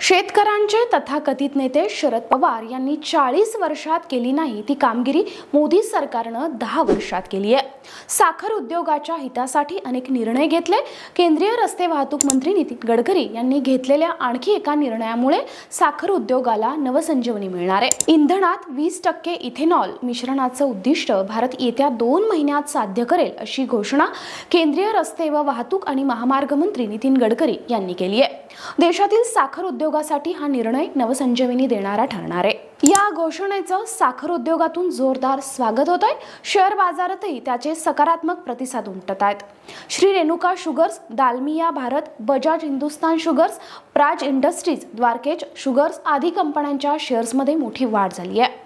शेतकऱ्यांचे तथाकथित नेते शरद पवार यांनी चाळीस वर्षात केली नाही ती कामगिरी मोदी सरकारनं दहा वर्षात केली आहे. साखर उद्योगाच्या हितासाठी अनेक निर्णय घेतले. केंद्रीय रस्ते वाहतूक मंत्री नितीन गडकरी यांनी घेतलेल्या आणखी एका निर्णयामुळे साखर उद्योगाला नवसंजीवनी मिळणार आहे. इंधनात वीस टक्के इथेनॉल मिश्रणाचं उद्दिष्ट भारत येत्या दोन महिन्यात साध्य करेल अशी घोषणा केंद्रीय रस्ते व वाहतूक आणि महामार्ग मंत्री नितीन गडकरी यांनी केली आहे. देशातील साखर उद्योग उद्योगासाठी हा निर्णय नवसंजीवनी देणारा ठरणार आहे. या घोषणेचं साखर उद्योगातून जोरदार स्वागत होत आहे शेअर बाजारातही त्याचे सकारात्मक प्रतिसाद उमटत आहेत Shri Renuka sugars Dalmia Bharat Bajaj Hindustan sugars Praj industries Dwarikesh sugars आदी कंपन्यांच्या शेअर्समध्ये मोठी वाढ झाली आहे.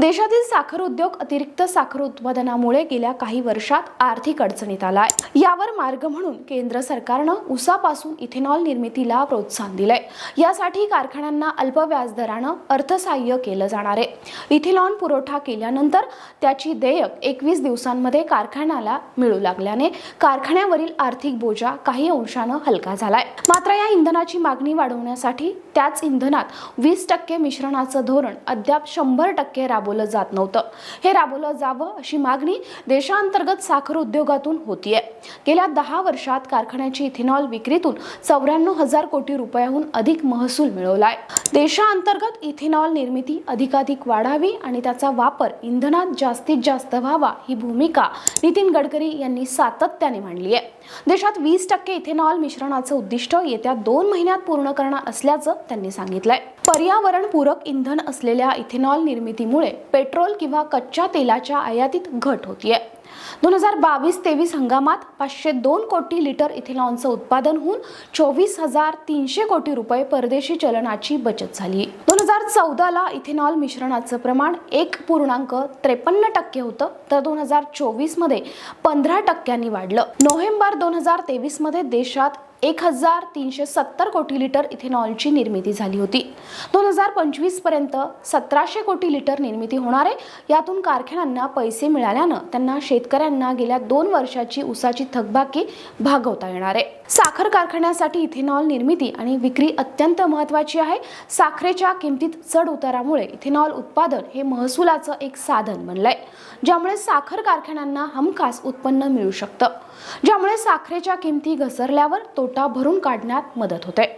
देशातील साखर उद्योग अतिरिक्त साखर उत्पादनामुळे गेल्या काही वर्षात आर्थिक अडचणीत आलाय. यावर मार्ग म्हणून केंद्र सरकारनं उसापासून इथेनॉल निर्मितीला प्रोत्साहन दिलंय. यासाठी कारखान्यांना अल्प व्याजदरानं अर्थसहाय्य केलं जाणार आहे. इथेनॉल पुरवठा केल्यानंतर त्याची देयक एकवीस दिवसांमध्ये कारखान्याला मिळू लागल्याने कारखान्यावरील आर्थिक बोजा काही अंशानं हलका झालाय. मात्र या इंधनाची मागणी वाढवण्यासाठी त्याच इंधनात वीस टक्के मिश्रणाचं धोरण अद्याप शंभर टक्के राबवलं जात नव्हतं. हे राबवलं जावं अशी मागणी देशांतर्गत साखर उद्योगातून होतीये. गेल्या दहा वर्षात कारखान्याची इथेनॉल विक्रीतून चौऱ्याण्णव हजार कोटी रुपयाहून अधिक महसूल मिळवलाय. देशांतर्गत इथेनॉल निर्मिती अधिकाधिक वाढावी आणि त्याचा वापर इंधनात जास्तीत जास्त व्हावा ही भूमिका नितीन गडकरी यांनी सातत्याने मांडली आहे. देशात वीस टक्के इथेनॉल मिश्रणाचं उद्दिष्ट येत्या दोन महिन्यात पूर्ण करणार असल्याचं त्यांनी सांगितलंय. पर्यावरणपूरक इंधन असलेल्या इथेनॉल निर्मितीमुळे पेट्रोल किंवा कच्च्या तेलाच्या आयातीत घट होतीये. दोन हजार बावीस तेवीस हंगामात पाचशे दोन कोटी लिटर इथेनॉलचं उत्पादन होऊन चोवीस हजार तीनशे कोटी रुपये परदेशी चलनाची बचत झाली. दोन हजार चौदाला इथेनॉल मिश्रणाचं प्रमाण एक पूर्णांक त्रेपन्न टक्के होतं तर दोन हजार चोवीसमध्ये पंधरा टक्क्यांनी वाढलं. नोव्हेंबर दोन हजार तेवीसमध्ये देशात एक हजार तीनशे सत्तर कोटी लिटर इथेनॉलची निर्मिती झाली होती. दोन हजार पंचवीसपर्यंत सतराशे कोटी लिटर निर्मिती होणार आहे. यातून कारखान्यांना पैसे मिळाल्यानं त्यांना शेतकऱ्यांना गेल्या दोन वर्षाची उसाची थकबाकी भागवता येणार आहे. साखर कारखान्यासाठी इथेनॉल निर्मिती आणि विक्री अत्यंत महत्वाची आहे. साखरेच्या किमतीत चढ उतारामुळे इथेनॉल उत्पादन हे महसुलाचं एक साधन बनलंय ज्यामुळे साखर कारखान्यांना हमखास उत्पन्न मिळू शकतं. ज्यामुळे साखरेच्या किमती घसरल्यावर तोटा भरून काढण्यात मदत होते.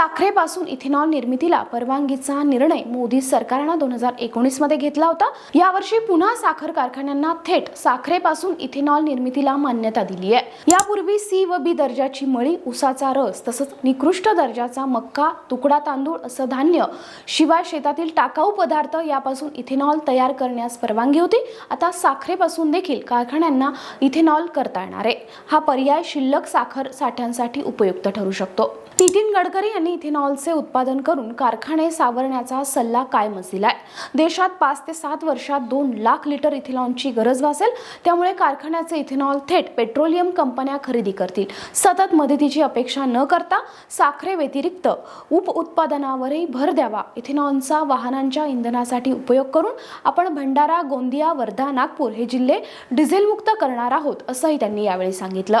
साखरेपासून इथेनॉल निर्मितीला परवानगीचा निर्णय मोदी सरकारनं दोन हजार एकोणीसमध्ये घेतला होता. यावर्षी पुन्हा साखर कारखान्यांना थेट साखरेपासून इथेनॉल निर्मितीला मान्यता दिली आहे. यापूर्वी सी व बी दर्जाची मळी उसाचा रस तसंच निकृष्ट दर्जाचा मक्का तुकडा तांदूळ असं धान्य शिवाय शेतातील टाकाऊ पदार्थ यापासून इथेनॉल तयार करण्यास परवानगी होती. आता साखरेपासून देखील कारखान्यांना इथेनॉल करता येणार आहे. हा पर्याय शिल्लक साखर साठ्यांसाठी उपयुक्त ठरू शकतो. नितीन गडकरी यांनी इथेनॉलचे उत्पादन करून कारखाने सावरण्याचा सल्ला कायमच दिलाय देशात पाच ते सात वर्षात दोन लाख लिटर इथेनॉलची गरज भासेल. त्यामुळे कारखान्याचे इथेनॉल थेट पेट्रोलियम कंपन्या खरेदी करतील. सतत मदतीची अपेक्षा न करता साखरे व्यतिरिक्त उप उत्पादनावरही भर द्यावा. इथेनॉलचा वाहनांच्या इंधनासाठी उपयोग करून आपण भंडारा गोंदिया वर्धा नागपूर हे जिल्हे डिझेलमुक्त करणार आहोत असंही त्यांनी यावेळी सांगितलं.